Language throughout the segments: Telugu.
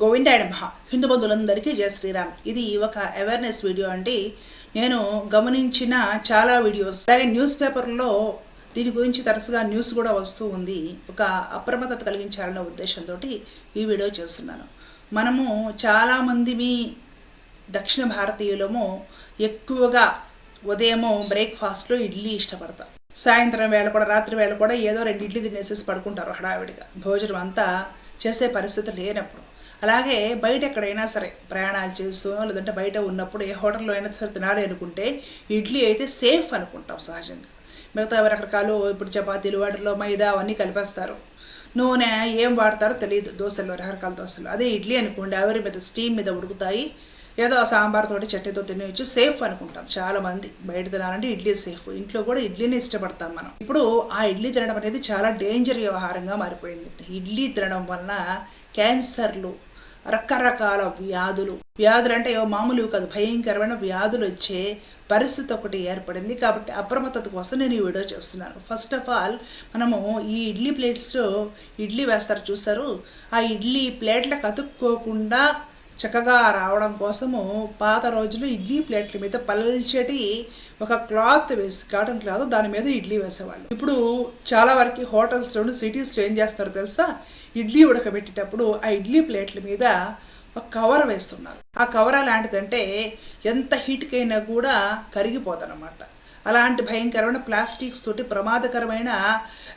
గోవిందాయ నమః. హిందూ బంధువులందరికీ జయ శ్రీరామ్. ఇది ఒక అవేర్నెస్ వీడియో అండి. నేను గమనించిన చాలా వీడియోస్ అలాగే న్యూస్ పేపర్లో దీని గురించి తరచుగా న్యూస్ కూడా వస్తూ ఉంది. ఒక అప్రమత్తత కలిగించాలనే ఉద్దేశంతో ఈ వీడియో చేస్తున్నాను. మనము చాలామంది మీ దక్షిణ భారతీయులము ఎక్కువగా ఉదయము బ్రేక్ఫాస్ట్లో ఇడ్లీ ఇష్టపడతాం. సాయంత్రం వేళ కూడా రాత్రి వేళ కూడా ఏదో రెండు ఇడ్లీ తినేసేసి పడుకుంటారు హడావిడిగా. భోజనం అంతా చేసే పరిస్థితి లేనప్పుడు. అలాగే బయట ఎక్కడైనా సరే ప్రయాణాలు చేస్తూ లేదంటే బయట ఉన్నప్పుడు ఏ హోటల్లో అయినా సరే తినాలి అనుకుంటే ఇడ్లీ అయితే సేఫ్ అనుకుంటాం సహజంగా. మిగతా రకరకాలు ఇప్పుడు చపాతీలు వాటిలో మైదా అవన్నీ కలిపేస్తారు. నూనె ఏం వాడతారో తెలియదు. దోశలు రకరకాల దోశలు. అదే ఇడ్లీ అనుకోండి ఆవిరి మీద స్టీమ్ మీద ఉడుకుతాయి. ఏదో సాంబార్ తోటి చట్నీతో తినేయచ్చు. సేఫ్ అనుకుంటాం చాలా మంది బయట తినాలంటే ఇడ్లీ సేఫ్. ఇంట్లో కూడా ఇడ్లీని ఇష్టపడతాం మనం. ఇప్పుడు ఆ ఇడ్లీ తినడం అనేది చాలా డేంజర్ వ్యవహారంగా మారిపోయింది. ఇడ్లీ తినడం వలన క్యాన్సర్లు రకరకాల వ్యాధులు. వ్యాధులు అంటే ఏవో మామూలు కాదు భయంకరమైన వ్యాధులు వచ్చే పరిస్థితి ఒకటి ఏర్పడింది. కాబట్టి అప్రమత్తత కోసం నేను ఈ వీడియో చేస్తున్నాను. ఫస్ట్ ఆఫ్ ఆల్ మనము ఈ ఇడ్లీ ప్లేట్స్లో ఇడ్లీ వేస్తారు చూస్తారు ఆ ఇడ్లీ ప్లేట్లకు అతుక్కోకుండా చక్కగా రావడం కోసము పాత రోజులు ఇడ్లీ ప్లేట్ల మీద పల్చటి ఒక క్లాత్ వేసి కాటన్ క్లాత్ దాని మీద ఇడ్లీ వేసేవాళ్ళు. ఇప్పుడు చాలా వరకు హోటల్స్లోను సిటీస్లో ఏం చేస్తారో తెలుసా? ఇడ్లీ ఉడకబెట్టేటప్పుడు ఆ ఇడ్లీ ప్లేట్ల మీద ఒక కవర్ వేస్తున్నారు. ఆ కవర్ ఎలాంటిదంటే ఎంత హీట్కైనా కూడా కరిగిపోదనమాట అలాంటి భయంకరమైన ప్లాస్టిక్స్ తోటి ప్రమాదకరమైన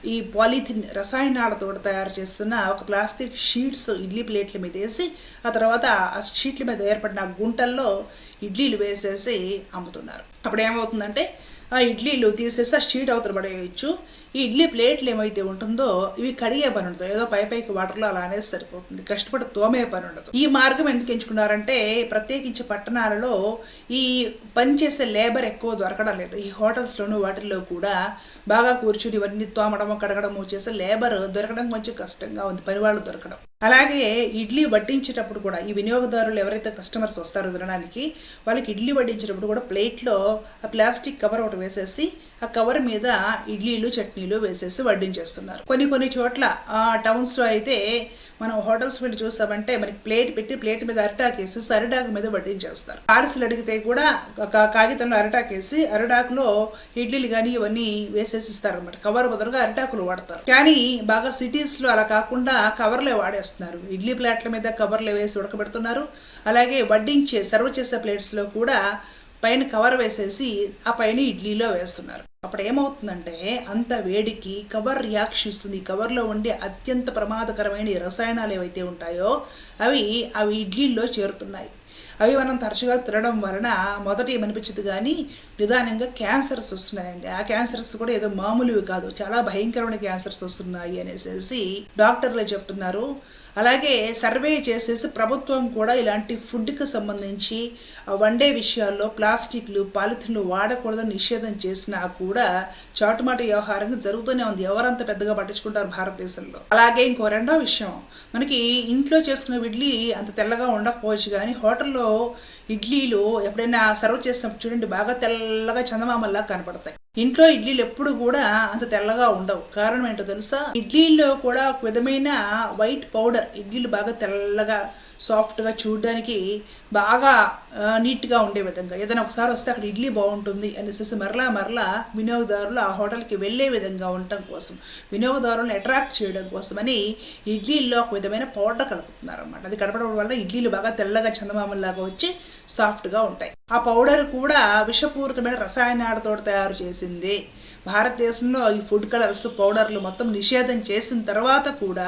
ఈ పాలిథిన్ రసాయనాలతో తయారు చేస్తున్న ఒక ప్లాస్టిక్ షీట్స్ ఇడ్లీ ప్లేట్ల మీద వేసి ఆ తర్వాత ఆ షీట్ల మీద ఏర్పడిన గుంటల్లో ఇడ్లీలు వేసేసి అమ్ముతున్నారు. అప్పుడు ఏమవుతుందంటే ఆ ఇడ్లీలు తీసేసి ఆ షీట్ అవతల పడేయచ్చు. ఈ ఇడ్లీ ప్లేట్లు ఏమైతే ఉంటుందో ఇవి కడిగే పని ఉండదు. ఏదో పై పైకి వాటర్లో అలా అనేది సరిపోతుంది. కష్టపడి తోమే పని ఉండదు. ఈ మార్గం ఎందుకు ఎంచుకున్నారంటే ప్రత్యేకించి పట్టణాలలో ఈ పనిచేసే లేబర్ ఎక్కువ దొరకడం లేదు. ఈ హోటల్స్లోనూ వాటిల్లో కూడా బాగా కూర్చుని ఇవన్నీ తోమడము కడగడము చేసే లేబర్ దొరకడం కొంచెం కష్టంగా ఉంది. పని వాళ్ళు దొరకడం. అలాగే ఇడ్లీ వడ్డించేటప్పుడు కూడా ఈ వినియోగదారులు ఎవరైతే కస్టమర్స్ వస్తారో తినడానికి వాళ్ళకి ఇడ్లీ వడ్డించేటప్పుడు కూడా ప్లేట్లో ఆ ప్లాస్టిక్ కవర్ ఒకటి వేసేసి ఆ కవర్ మీద ఇడ్లీలు చట్నీ చట్నీలు వేసేసి వడ్డించేస్తున్నారు. కొన్ని కొన్ని చోట్ల ఆ టౌన్స్లో అయితే మనం హోటల్స్ వెళ్ళి చూస్తామంటే మనకి ప్లేట్ పెట్టి ప్లేట్ మీద అరిటాకు వేసేసి అరిటాకు మీద వడ్డించేస్తారు. పార్సిల్ అడిగితే కూడా ఒక కాగితంలో అరిటాకు వేసి అరిటాకులో ఇడ్లీలు కానీ ఇవన్నీ వేసేసి ఇస్తారనమాట కవర్ బదులుగా అరిటాకులు వాడతారు. కానీ బాగా సిటీస్లో అలా కాకుండా కవర్లే వాడేస్తున్నారు. ఇడ్లీ ప్లేట్ల మీద కవర్లు వేసి ఉడకబెడుతున్నారు. అలాగే వడ్డించే సర్వ్ చేసే ప్లేట్స్లో కూడా పైన కవర్ వేసేసి ఆ పైన ఇడ్లీలో వేస్తున్నారు. అప్పుడు ఏమవుతుందంటే అంత వేడికి కవర్ రియాక్షన్ ఇస్తుంది. కవర్లో ఉండే అత్యంత ప్రమాదకరమైన రసాయనాలు ఏవైతే ఉంటాయో అవి అవి ఇడ్లీల్లో చేరుతున్నాయి. అవి మనం తరచుగా తినడం వలన మొదట ఏమనిపించదు కానీ నిదానంగా క్యాన్సర్స్ వస్తున్నాయండి. ఆ క్యాన్సర్స్ కూడా ఏదో మామూలువి కాదు. చాలా భయంకరమైన క్యాన్సర్స్ వస్తున్నాయి అనేసి డాక్టర్లే చెప్తున్నారు. అలాగే సర్వే చేసేసి ప్రభుత్వం కూడా ఇలాంటి ఫుడ్కి సంబంధించి వండే విషయాల్లో ప్లాస్టిక్లు పాలిథిన్లు వాడకూడదని నిషేధం చేసినా కూడా చాటుమాట వ్యవహారంగా జరుగుతూనే ఉంది. ఎవరంత పెద్దగా పట్టించుకుంటారు భారతదేశంలో? అలాగే ఇంకో రెండో విషయం. మనకి ఇంట్లో చేసుకున్న ఇడ్లీ అంత తెల్లగా ఉండకపోవచ్చు కానీ హోటల్లో ఇడ్లీలు ఎప్పుడైనా సర్వ్ చేసినప్పుడు చూడండి బాగా తెల్లగా చందమామల్లా కనపడతాయి. ఇంట్లో ఇడ్లీలు ఎప్పుడు కూడా అంత తెల్లగా ఉండవు. కారణం ఏంటో తెలుసా? ఇడ్లీల్లో కూడా ఒక విధమైన వైట్ పౌడర్ ఇడ్లీలు బాగా తెల్లగా సాఫ్ట్గా చూడడానికి బాగా నీట్గా ఉండే విధంగా. ఏదైనా ఒకసారి వస్తే అక్కడ ఇడ్లీ బాగుంటుంది అనేసి మరలా మరలా వినియోగదారులు ఆ హోటల్కి వెళ్ళే విధంగా ఉండటం కోసం వినియోగదారులను అట్రాక్ట్ చేయడం కోసమని ఇడ్లీల్లో ఒక విధమైన పౌడర్ కలుపుతున్నారు అనమాట అది కలపడం వల్ల ఇడ్లీలు బాగా తెల్లగా చందమామల్లాగా వచ్చి సాఫ్ట్గా ఉంటాయి. ఆ పౌడర్ కూడా విషపూరితమైన రసాయనాలతో తయారు చేసింది. భారతదేశంలో ఈ ఫుడ్ కలర్స్ పౌడర్లు మొత్తం నిషేధం చేసిన తర్వాత కూడా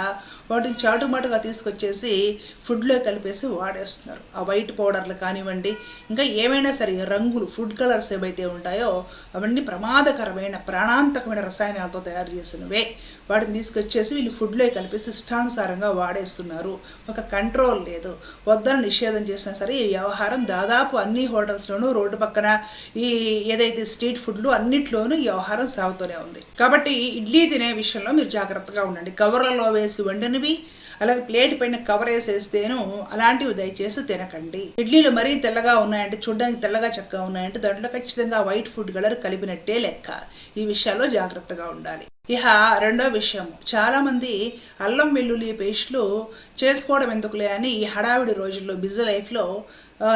వాటిని చాటుమాటుగా తీసుకొచ్చేసి ఫుడ్లో కలిపేసి వాడేస్తున్నారు. ఆ వైట్ పౌడర్లు కానివ్వండి ఇంకా ఏమైనా సరే రంగులు ఫుడ్ కలర్స్ ఏవైతే ఉంటాయో అవన్నీ ప్రమాదకరమైన ప్రాణాంతకమైన రసాయనాలతో తయారు చేసినవే. వాటిని తీసుకొచ్చేసి వీళ్ళు ఫుడ్లో కలిపేసి ఇష్టానుసారంగా వాడేస్తున్నారు. ఒక కంట్రోల్ లేదు. వద్దని నిషేధం చేసినా సరే ఈ వ్యవహారం దాదాపు అన్ని హోటల్స్లోనూ రోడ్డు పక్కన ఈ ఏదైతే స్ట్రీట్ ఫుడ్లు అన్నిట్లోనూ ఈ వ్యవహారం సాగుతూనే ఉంది. కాబట్టి ఇడ్లీ తినే విషయంలో మీరు జాగ్రత్తగా ఉండండి. కవర్లలో వేసి వండినవి అలాగే ప్లేట్ పైన కవర్ వేసేస్తేను అలాంటివి దయచేసి తినకండి. ఇడ్లీలు మరీ తెల్లగా ఉన్నాయంటే చూడడానికి తెల్లగా చక్కగా ఉన్నాయంటే దాంట్లో ఖచ్చితంగా వైట్ ఫుడ్ కలర్ కలిపినట్టే లెక్క. ఈ విషయాల్లో జాగ్రత్తగా ఉండాలి. ఇహ రెండో విషయం చాలా మంది అల్లం వెల్లుల్లి పేస్ట్లు చేసుకోవడం ఎందుకులే అని ఈ హడావిడి రోజుల్లో బిజీ లైఫ్లో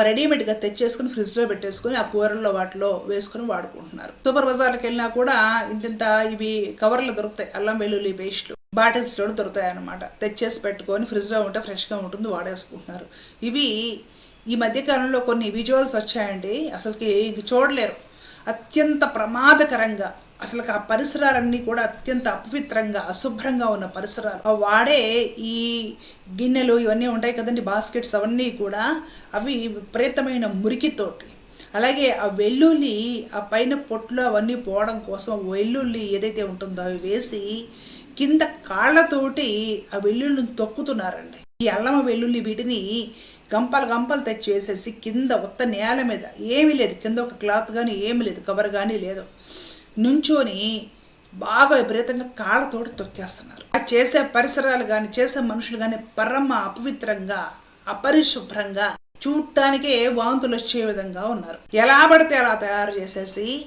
రెడీమేడ్గా తెచ్చేసుకుని ఫ్రిడ్జ్లో పెట్టేసుకుని ఆ కూరల్లో వాటిలో వేసుకుని వాడుకుంటున్నారు. సూపర్ బజార్కి వెళ్ళినా కూడా ఇంతింత ఇవి కవర్లు దొరుకుతాయి అల్లం వెల్లుల్లి పేస్ట్లు బాటిల్స్లో దొరుకుతాయి తెచ్చేసి పెట్టుకొని ఫ్రిడ్జ్లో ఉంటే ఫ్రెష్గా ఉంటుంది వాడేసుకుంటున్నారు. ఇవి ఈ మధ్యకాలంలో కొన్ని విజువల్స్ వచ్చాయండి. అసలుకి ఇంక చూడలేరు. అత్యంత ప్రమాదకరంగా అసలు ఆ పరిసరాలన్నీ కూడా అత్యంత అపవిత్రంగా అశుభ్రంగా ఉన్న పరిసరాలు. వాడే ఈ గిన్నెలు ఇవన్నీ ఉంటాయి కదండి బాస్కెట్స్ అవన్నీ కూడా అవి విపరీతమైన మురికితోటి. అలాగే ఆ వెల్లుల్లి ఆ పైన పొట్లు అవన్నీ పోవడం కోసం వెల్లుల్లి ఏదైతే ఉంటుందో అవి వేసి కింద కాళ్ళతోటి ఆ వెల్లుల్లిని తొక్కుతున్నారండి. ఈ అల్లమ వెల్లుల్లి వీటిని గంపలు గంపలు తెచ్చి వేసేసి కింద ఉత్త నేల మీద ఏమీ లేదు. కింద ఒక క్లాత్ కానీ ఏమీ లేదు. కవర్ కానీ లేదు. నుంచోని బాగా విపరీతంగా కాళ్ళతోటి తొక్కేస్తున్నారు. ఆ చేసే పరిసరాలు కానీ చేసే మనుషులు కానీ పరమ అపవిత్రంగా అపరిశుభ్రంగా చూడటానికే వాంతులు వచ్చే విధంగా ఉన్నారు. ఎలా పడితే అలా తయారు చేసేసి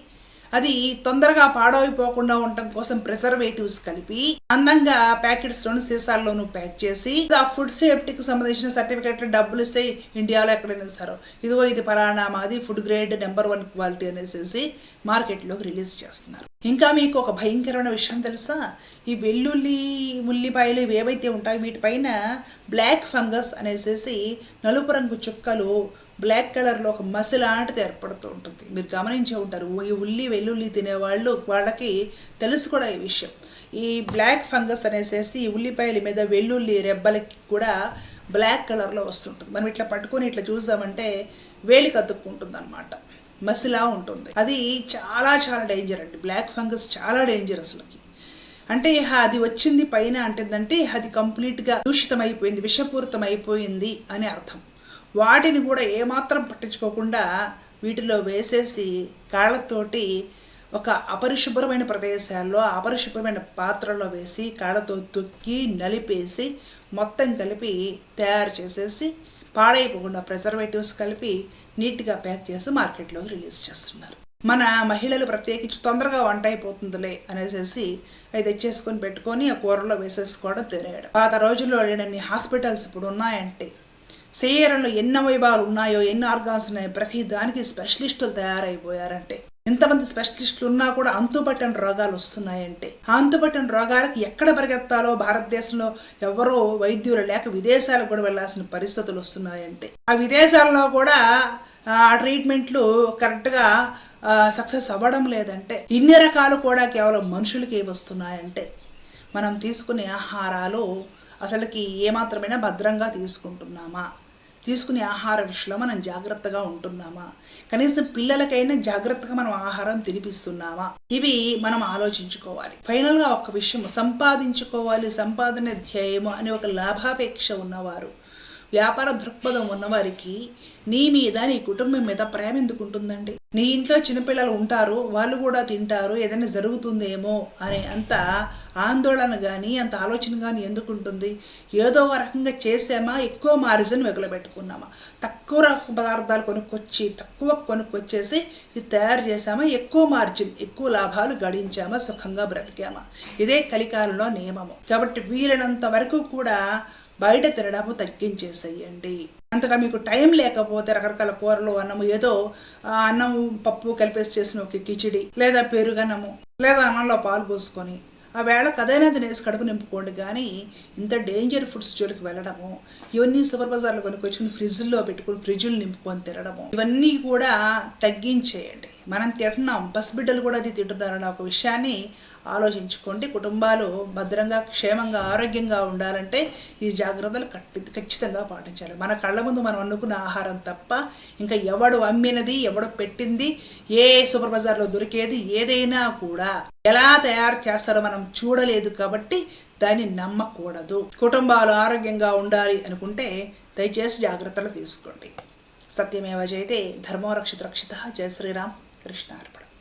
అది తొందరగా పాడైపోకుండా ఉండటం కోసం ప్రిజర్వేటివ్స్ కలిపి అందంగా ప్యాకెట్స్ లోను సీసాల్లోనూ ప్యాక్ చేసి ఆ ఫుడ్ సేఫ్టీకి సంబంధించిన సర్టిఫికేట్లు డబ్బులు ఇస్తే ఇండియాలో ఎక్కడైనా సరే. ఇదిగో ఇది పలానా మాది food grade number one quality అనేసి మార్కెట్లోకి రిలీజ్ చేస్తున్నారు. ఇంకా మీకు ఒక భయంకరమైన విషయం తెలుసా? ఈ వెల్లుల్లి ఉల్లిపాయలు ఇవి ఏవైతే ఉంటాయో వీటిపైన బ్లాక్ ఫంగస్ అనేసి నలుపు రంగు చుక్కలు బ్లాక్ కలర్లో ఒక మసిల్ లాంటిది ఏర్పడుతూ ఉంటుంది. మీరు గమనించే ఉంటారు ఈ ఉల్లి వెల్లుల్లి తినేవాళ్ళు వాళ్ళకి తెలుసు కూడా ఈ విషయం. ఈ బ్లాక్ ఫంగస్ అనేసి ఉల్లిపాయల మీద వెల్లుల్లి రెబ్బలకి కూడా బ్లాక్ కలర్లో వస్తుంటుంది. మనం ఇట్లా పట్టుకొని ఇట్లా చూసామంటే వేలికి అతుక్కుంటుంది అనమాట మసిలా ఉంటుంది. అది చాలా చాలా డేంజర్ అండి. బ్లాక్ ఫంగస్ చాలా డేంజర్ అసలుకి. అంటే అది వచ్చింది పైన అంటుందంటే అది కంప్లీట్గా దూషితం అయిపోయింది విషపూరితం అయిపోయింది అని అర్థం. వాటిని కూడా ఏమాత్రం పట్టించుకోకుండా వీటిలో వేసేసి కాళ్ళతోటి ఒక అపరిశుభ్రమైన ప్రదేశాల్లో అపరిశుభ్రమైన పాత్రలో వేసి కాళ్ళతో తొక్కి నలిపేసి మొత్తం కలిపి తయారు చేసేసి పాడైపోకుండా ప్రిజర్వేటివ్స్ కలిపి నీట్గా ప్యాక్ చేసి మార్కెట్లోకి రిలీజ్ చేస్తున్నారు. మన మహిళలు ప్రత్యేకించి తొందరగా వంట అయిపోతుందిలే అనేసి అది తెచ్చేసుకొని పెట్టుకొని ఆ కూరలో వేసేసుకోవడం తినేయడం పాత రోజుల్లో లేనన్ని హాస్పిటల్స్ ఇప్పుడు ఉన్నాయంటే శరీరంలో ఎన్ని అవయవాలు ఉన్నాయో ఎన్ని ఆర్గాన్స్ ఉన్నాయో ప్రతి దానికి స్పెషలిస్టులు తయారైపోయారంటే. ఎంతమంది స్పెషలిస్టులు ఉన్నా కూడా అంతుపట్టని రోగాలు వస్తున్నాయంటే. ఆ అంతుపట్టని రోగాలకు ఎక్కడ పరిగెత్తాలో భారతదేశంలో ఎవరో వైద్యులు లేక విదేశాలకు కూడా వెళ్ళాల్సిన పరిస్థితులు వస్తున్నాయంటే. ఆ విదేశాల్లో కూడా ఆ ట్రీట్మెంట్లు కరెక్ట్గా సక్సెస్ అవ్వడం లేదంటే. ఇన్ని రకాలు కూడా కేవలం మనుషులకి వస్తున్నాయంటే. మనం తీసుకునే ఆహారాలు అసలుకి ఏమాత్రమైనా భద్రంగా తీసుకుంటున్నామా? తీసుకునే ఆహార విషయంలో మనం జాగ్రత్తగా ఉంటున్నామా? కనీసం పిల్లలకైనా జాగ్రత్తగా మనం ఆహారం తినిపిస్తున్నామా? ఇవి మనం ఆలోచించుకోవాలి. ఫైనల్గా ఒక విషయం సంపాదించుకోవాలి సంపాదన ధ్యేయము అనే ఒక లాభాపేక్ష ఉన్నవారు వ్యాపార దృక్పథం ఉన్నవారికి నీ మీద నీ కుటుంబం మీద ప్రేమ ఎందుకు ఉంటుందండి నీ ఇంట్లో చిన్నపిల్లలు ఉంటారు వాళ్ళు కూడా తింటారు ఏదైనా జరుగుతుందేమో అనే అంత ఆందోళన కానీ అంత ఆలోచన కానీ ఎందుకు ఉంటుంది ఏదో ఒక రకంగా చేసామా? ఎక్కువ మార్జిన్ వెగులబెట్టుకున్నామా? తక్కువ రకం పదార్థాలు కొనుక్కొచ్చి తక్కువ కొనుక్కొచ్చేసి ఇది తయారు చేసామా ఎక్కువ మార్జిన్ ఎక్కువ లాభాలు గడించామా? సుఖంగా బ్రతికామా? ఇదే కలికాలంలో నియమము. కాబట్టి వీలైనంత వరకు కూడా బయట తినడము తగ్గించేసేయండి. అంతగా మీకు టైం లేకపోతే రకరకాల కూరలు అన్నము ఏదో అన్నం పప్పు కలిపేసి చేసిన ఒక కిచిడి లేదా పెరుగన్నము లేదా అన్నంలో పాలు పోసుకొని ఆ వేళ కదైనా తినేసి కడుపు నింపుకోండి. కానీ ఇంత డేంజర్ ఫుడ్స్ జోలికి వెళ్ళడము ఇవన్నీ సూపర్ బజార్లో కొనుక్కొచ్చుకుని ఫ్రిడ్జ్లో పెట్టుకుని ఫ్రిడ్జ్లు నింపుకొని తినడము ఇవన్నీ కూడా తగ్గించేయండి. మనం తింటున్నాం పసిబిడ్డలు కూడా అది తింటున్నారన్న ఒక విషయాన్ని ఆలోచించుకోండి. కుటుంబాలు భద్రంగా క్షేమంగా ఆరోగ్యంగా ఉండాలంటే ఈ జాగ్రత్తలు కట్టి ఖచ్చితంగా పాటించాలి. మన కళ్ళ ముందు మనం వండుకున్న ఆహారం తప్ప ఇంకా ఎవడు అమ్మినది ఎవడు పెట్టింది ఏ సూపర్ బజార్లో దొరికేది ఏదైనా కూడా ఎలా తయారు చేస్తారో మనం చూడలేదు కాబట్టి దాన్ని నమ్మకూడదు. కుటుంబాలు ఆరోగ్యంగా ఉండాలి అనుకుంటే దయచేసి జాగ్రత్తలు తీసుకోండి. సత్యమేవ జయతే ధర్మో రక్షిత రక్షిత జయ శ్రీరామ్. prestar para